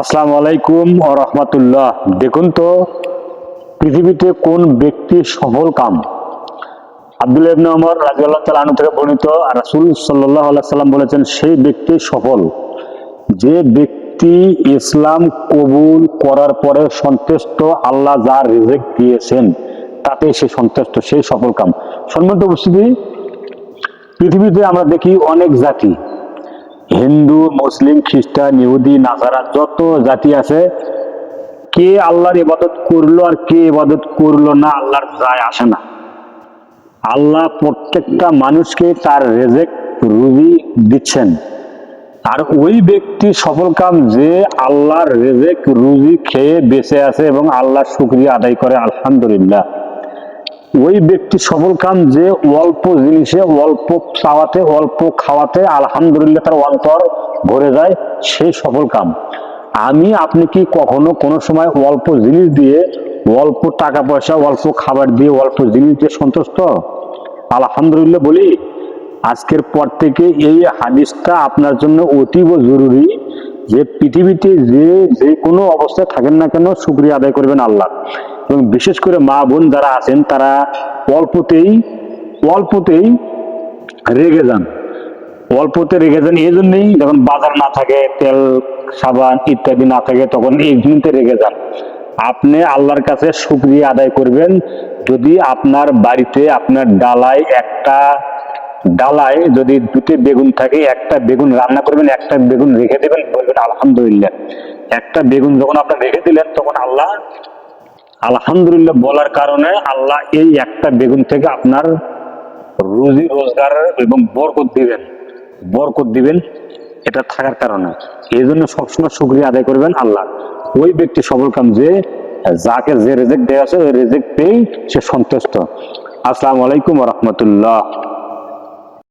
আসসালামু আলাইকুম ও রহমতুল্লাহ। দেখুন তো, পৃথিবীতে কোন ব্যক্তি সফল কাম? আব্দুল ইবনে ওমর রাজিয়াল্লাহ তাআলা আনহু থেকে বর্ণিত, রাসূল আলাইহি সাল্লাম বলেছেন, সেই ব্যক্তি সফল। যে ব্যক্তি ইসলাম কবুল করার পরে সন্তুষ্ট, আল্লাহ যা রিজেক দিয়েছেন তাতে সে সন্তুষ্ট, সেই সফল কাম। সম্মানিত উপস্থিতি, পৃথিবীতে আমরা দেখি অনেক জাতি হিন্দু, মুসলিম, খ্রিস্টান, ইহুদি, নাসারা যত জাতি আছে, কে আল্লাহর ইবাদত করল আর কে ইবাদত করল না, আল্লাহর যায় আসে না। আল্লাহ প্রত্যেকটা মানুষকে তার রেজেক রুজি দিচ্ছেন। আর ওই ব্যক্তি সফল কাম যে আল্লাহর রেজেক রুজি খেয়ে বেঁচে আছে এবং আল্লাহর শুক্রিয়া আদায় করে, আলহামদুলিল্লাহ। ওই ব্যক্তি সফল কাম যে অল্প জিনিসে, অল্প চাওয়াতে, অল্প খাওয়াতে, আলহামদুলিল্লাহ তার অন্তর ভরে যায় সেই সফল কাম। আমি, আপনি কি কখনো কোনো সময় অল্প জিনিস দিয়ে, অল্প টাকা পয়সা, অল্প খাবার দিয়ে, অল্প জিনিস দিয়ে সন্তুষ্ট? আলহামদুলিল্লাহ বলি, আজকের পর থেকে এই হাদিসটা আপনার জন্য অতীব জরুরি যে পৃথিবীতে যে যে কোনো অবস্থায় থাকেন না কেন, শুক্রিয়া আদায় করবেন আল্লাহ। এবং বিশেষ করে মা বোন যারা আছেন, তারা অল্পতেই অল্পতেই রেগে যান। অল্পতে রেগে যান, এই জন্যই যখন বাজার না থাকে, তেল, সাবান ইত্যাদি না থাকে, তখন জিনিসতে রেগে যান। আপনি আল্লাহর কাছে শুক্রিয়া আদায় করবেন, যদি আপনার বাড়িতে আপনার ডালায় একটা, ডালায় যদি দুটি বেগুন থাকে, একটা বেগুন রান্না করবেন, একটা বেগুন রেখে দেবেন, বলবেন আলহামদুলিল্লাহ। একটা বেগুন যখন আপনি রেখে দিলেন, তখন আল্লাহ আলহামদুলিল্লাহ বলার কারণে আল্লাহ এই একটা বেগুন থেকে আপনার রুজি রোজগার এবং বরকত দিবেন বরকত দিবেন, এটা থাকার কারণে। এই জন্য সবসময় সুক্রিয়া আদায় করবেন আল্লাহ। ওই ব্যক্তি সফল কাম যে যাকে যে রেজেক্ট দেওয়া আছে, ওই রেজেক্ট পেয়েই সে সন্তুষ্ট। আসসালামু আলাইকুম রহমতুল্লাহ।